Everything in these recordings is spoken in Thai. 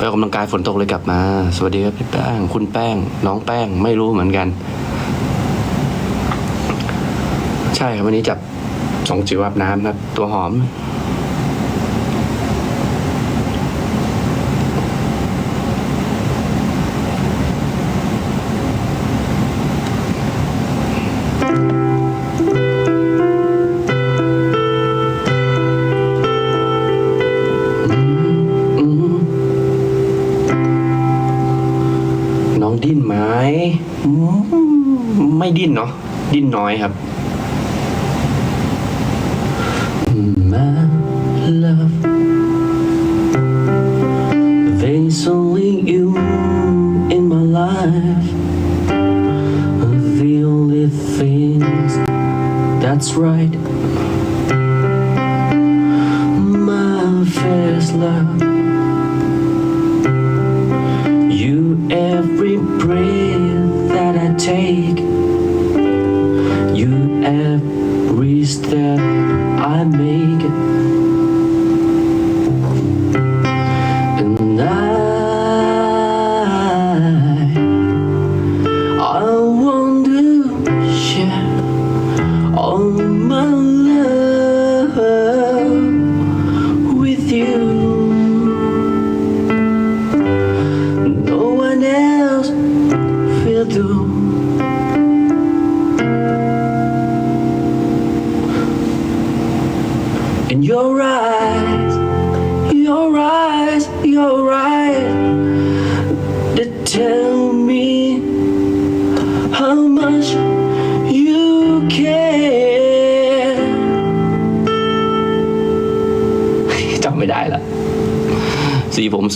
ไปออกกำลังกายฝนตกเลยกลับมา สวัสดีครับพี่แป้ง คุณแป้ง น้องแป้งไม่รู้เหมือนกัน ใช่ครับวันนี้จับสองจิวอาบน้ำครับ ตัวหอม ดิ้นไหมอืมไม่ดิ้นเนาะดิ้นน้อยครับ My love There's only you in my life The only things that's right take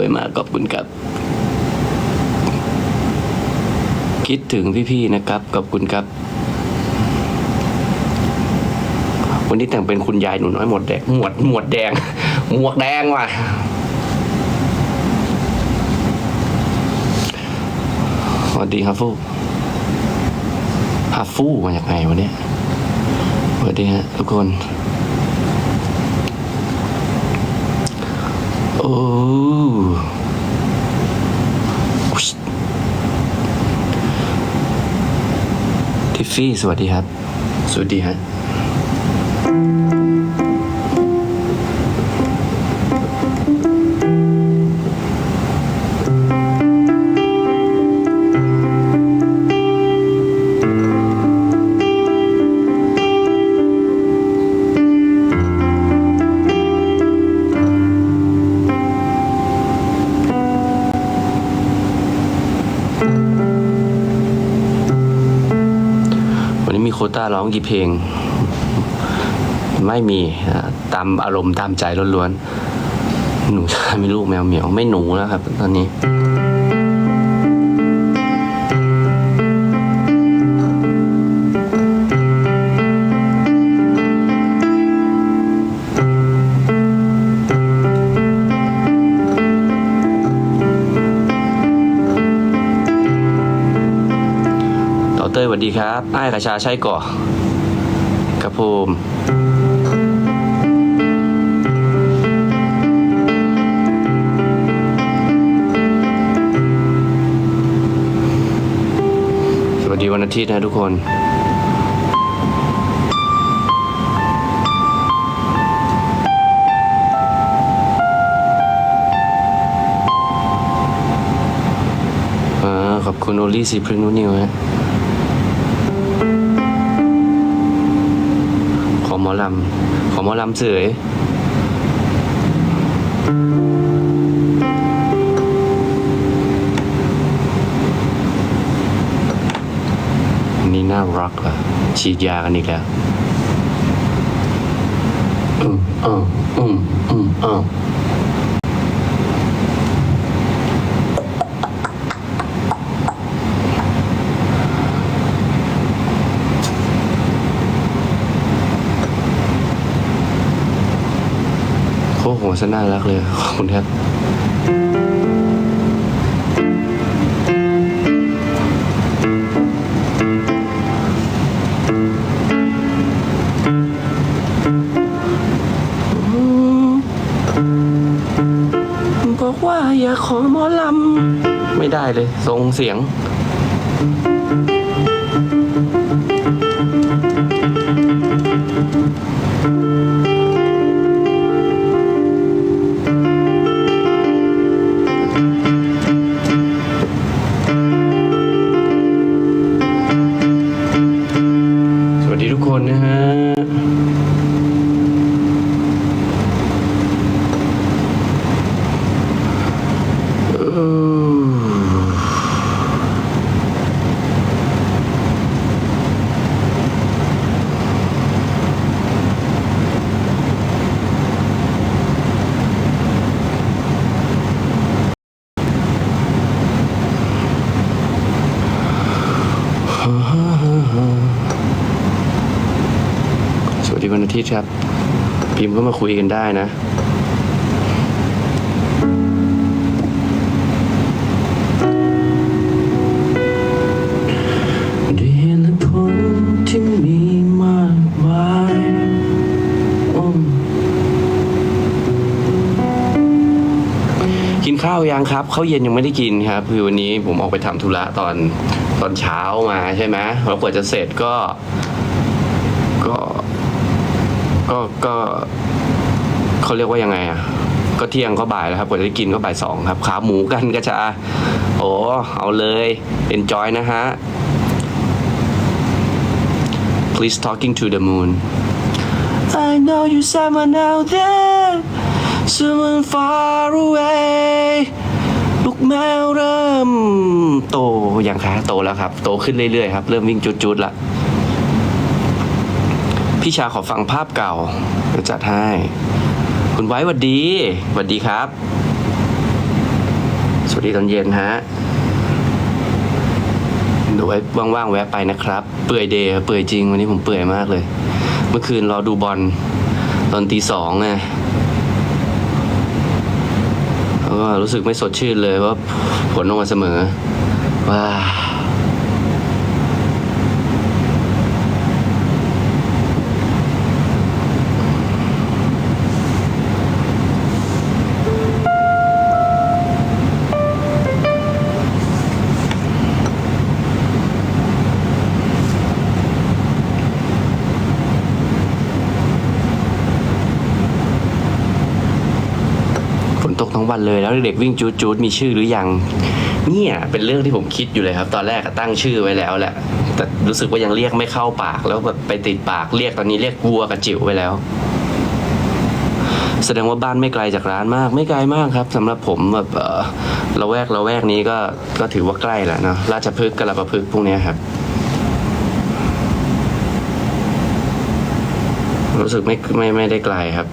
วยมากขอบคุณครับ คิดถึงพี่ๆนะครับขอบคุณครับ วันนี้แต่งเป็นคุณยายหนูน้อยหมวดแดงหมวดหมวดแดงหมวกแดงว่ะสวัสดีครับฟูฮัฟฟูมาจากไหนวะเนี่ยสวัสดีฮะทุกคน โอ้อุ๊ย ทิฟฟี่ สวัสดีครับ สวัสดีฮะ โคต้าร้องกี่เพลง ไม่มีตามอารมณ์ตามใจล้วนๆหนูชายมีลูกแมวเหมียวไม่หนูแล้วครับ ตอนนี้ เต้ยสวัสดีครับไอ้ายกระชาใช่ก่อครับผมสวัสดีวันอาทิตย์นะทุกคนอ่าขอบคุณโอลี่ซีพรินูนิวฮะ มอลำ ขอหมอลำเสยนี่น่ารักอะฉีดยากันอีกแล้วอืมอืมอืมอืมอืม โคโหซะน่ารักเลยขอบคุณครับบอกว่าอยากขอหมอลำ ไม่ได้เลยทรงเสียง คุยกันได้นะ ด้วยเหตุและผลที่มีมากมายอืมกินข้าวยังครับข้าวเย็นยังไม่ได้กินครับ คือวันนี้ผมออกไปทำธุระตอนตอนเช้ามาใช่ไหมแล้วกว่าจะเสร็จก็ ก็ ก็ก็ เขาเรียกว่ายังไงอะก็เที่ยงก็บ่ายแล้วครับกว่าจะได้กินก็บ่ายสองครับ ขาหมูกันก็จะโอ้เอาเลย enjoy นะฮะ Please talking to the moon. I know you someone out there, someone far away. ลูกแมวเริ่ม โตอยังคะโตแล้วครับ โตขึ้นเรื่อยๆครับ เริ่มวิ่งจุดๆละพี่ชาขอฟังภาพเก่าเดี๋ยวจัดให้ คุณไว้หวัดดีหวัดดีครับ สวัสดีตอนเย็นฮะเดี๋ยวไว้ว่างๆแวะไปนะครับ เปื่อยเดย์เปื่อยจริง วันนี้ผมเปื่อยมากเลย เมื่อคืนรอดูบอลตอนตีสองไงแล้วก็รู้สึกไม่สดชื่นเลยว่าผลออกมาเสมอว้า ตกทั้งวันเลย แล้วเด็กๆวิ่งจูดจูดมีชื่อหรือยังเนี่ยเป็นเรื่องที่ผมคิดอยู่เลยครับ ตอนแรกตั้งชื่อไว้แล้วแหละ แต่รู้สึกว่ายังเรียกไม่เข้าปาก แล้วแบบไปติดปากเรียกตอนนี้เรียกวัวกับจิ๋วไปแล้ว แสดงว่าบ้านไม่ไกลจากร้านมาก ไม่ไกลมากครับสำหรับผมแบบเออละแวกละแวกนี้ก็ก็ถือว่าใกล้แหละเนาะราชพฤกษ์กระประพฤกษ์พวกนี้ครับรู้สึกไม่ไม่ไม่ได้ไกลครับ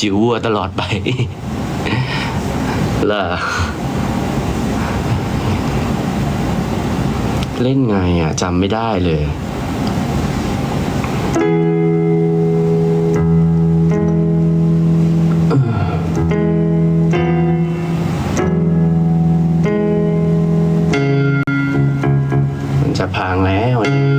จิ๋ววัวตลอดไปล่ะเล่นไงอะจำไม่ได้เลยมันจะพังแล้วเนี่ย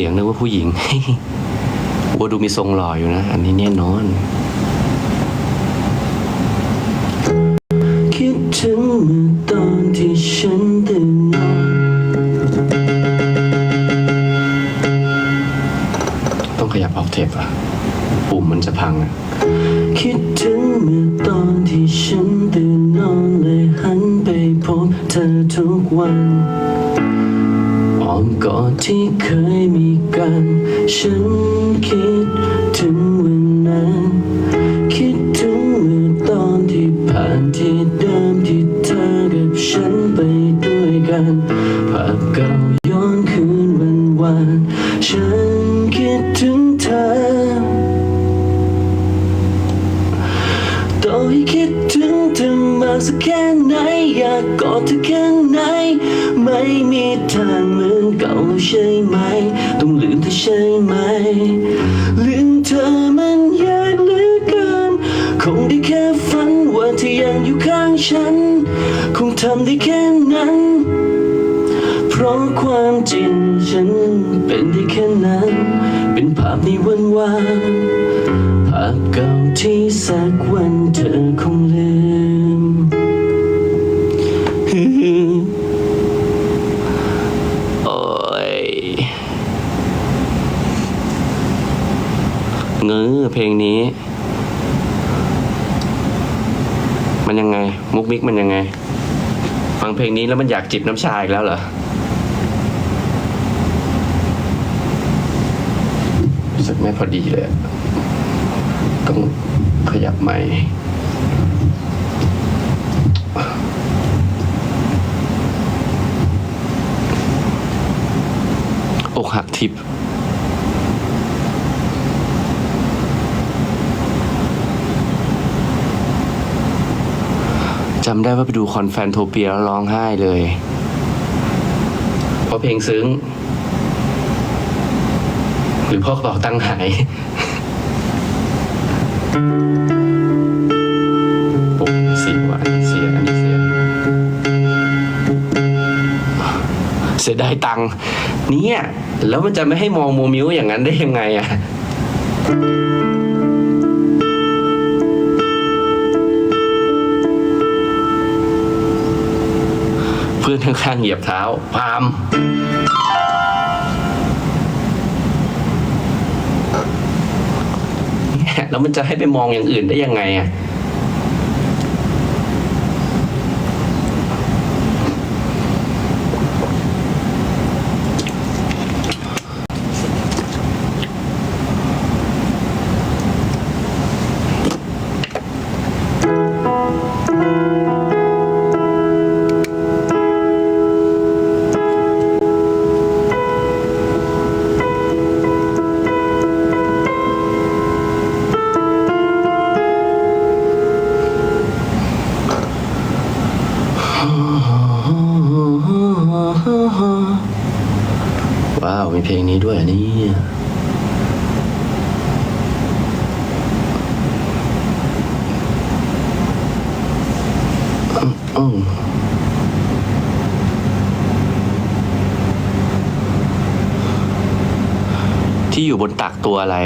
สียงนึกว่าผู้หญิงวัวดูมีทรงหล่ออยู่นะ อันนี้แน่นอน คิดถึงเมื่อตอนที่ฉันตื่นนอนต้องขยับออกเทปอะปุ่มมันจะพังอะคิดถึงเมื่อตอนที่ฉันตื่นนอนเลยหันไปพบเธอทุกวันอ้อมกอดที่เคยมี กัน ฉันคิด งได้แค่ฝันว่าเธอยังอยู่ข้างฉัน คงทำได้แค่นั้น เพราะความจริงฉันเป็นได้แค่นั้น เป็นภาพในวันวานภาพเก่าที่สักวันเธอคงลืมโอ้ยเงื้อเพลงนี้ มันยังไง มุกมิกมันยังไง ฟังเพลงนี้แล้วมันอยากจิบน้ำชาอีกแล้วเหรอรู้สึกไม่พอดีเลย ต้องขยับใหม่อกหักทิพย์ จำได้ว่าไปดูคอนแฟนโทเปียแล้วร้องไห้เลย เพราะเพลงซึ้ง หรือพ่อกระเป๋าตังค์หายโอ้เสียว่ะอันเสียอันนี้เสีย เสียดายตังค์เนี่ย แล้วมันจะไม่ให้มองโมมิวอย่างนั้นได้ยังไงอะ ข้างๆเหยียบเท้าพามแล้วมันจะให้ไปมองอย่างอื่นได้ยังไงอะ อืมที่อยู่บนตักตัวอะไร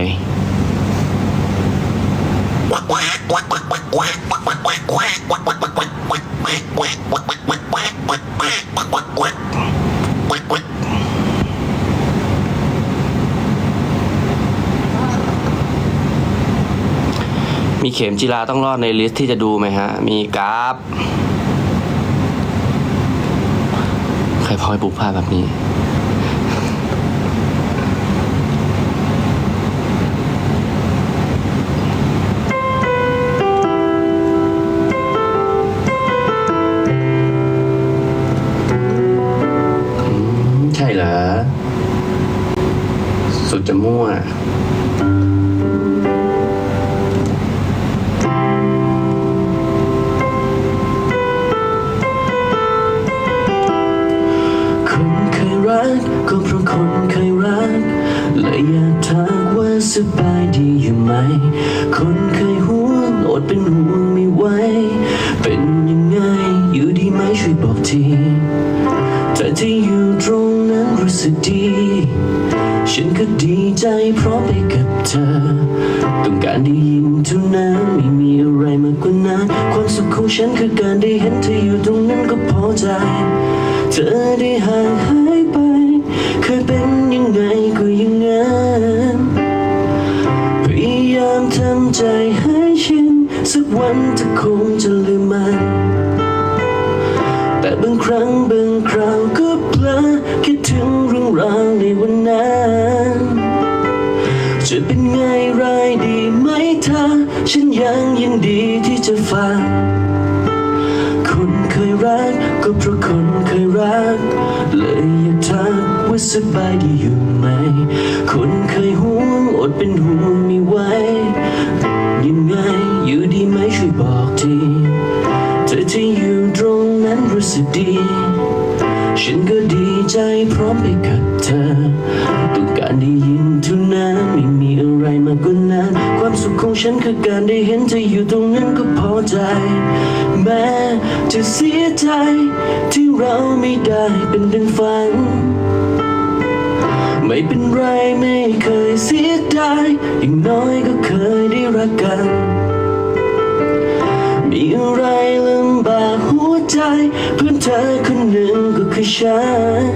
มีเข็มจีราต้องรอดในลิสต์ที่จะดูไหมฮะ มีกราฟ ใครพอให้ปลูกผ้าแบบนี้ ใช่เหรอ สุดจะมั่ว ใจ เธอได้ห่างหายไป เคยเป็นยังไงก็ย่างนั้นพยายามทำใจให้ชิน สักวันเธอคงจะลืมมัน แต่บางครั้งบางคราวก็เพลอคิดถึงเรื่องราวในวันนั้นจะเป็นไงรายดีไหมเธอ ฉันยังยินดีที่จะฟัง ก็เพราะคนเคยรัก เลยอยากทักว่าสบายดีอยู่ไหม คนเคยห่วงอดเป็นห่วงไม่ไหวยังไงอยู่ดีไหมช่วยบอกทีเธอที่อยู่ตรงนั้นนั้นรู้สึกดี ฉันก็ดีใจพร้อมไปกับเธอต้องการได้ยินเท่านั้นไม่มีอะไรมากกว่านั้น ความสุขของฉันคือการได้เห็นเธออยู่ตรงนั้นก็พอใจแม้ จะเสียใจที่เราไม่ได้เป็นดังฝัน ไม่เป็นไรไม่เคยเสียดายอย่างน้อยก็เคยได้รักกัน มีอะไรลำบากหัวใจ เพื่อนเธอคนหนึ่งก็คือฉัน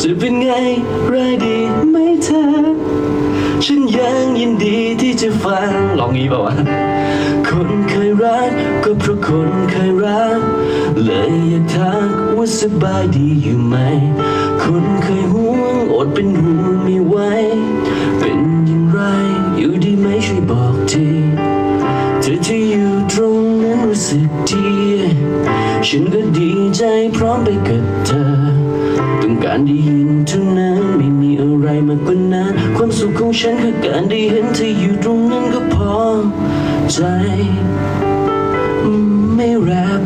จะเป็นไงรายดีไหมเธอ ฉันยังยินดีที่จะฟังลองงี้เปล่าวะ คนเคยรัก ก็เพราะคนเคยรัก เลยอยากทักว่าสบายดีอยู่ไหม คนเคยห่วงอดเป็นห่วงไม่ไหว เป็นอย่างไร อยู่ดีไหมช่วยบอกทีเธอที่อยู่ตรงนั้นรู้สึกดี ฉันก็ดีใจพร้อมไปกับเธอ ต้องการได้ยินเท่านั้นไม่มีอะไรมากกว่านั้น ความสุขของฉันคือการได้เห็นเธออยู่ตรงนั้นก็พอ ใจ ไม่แรป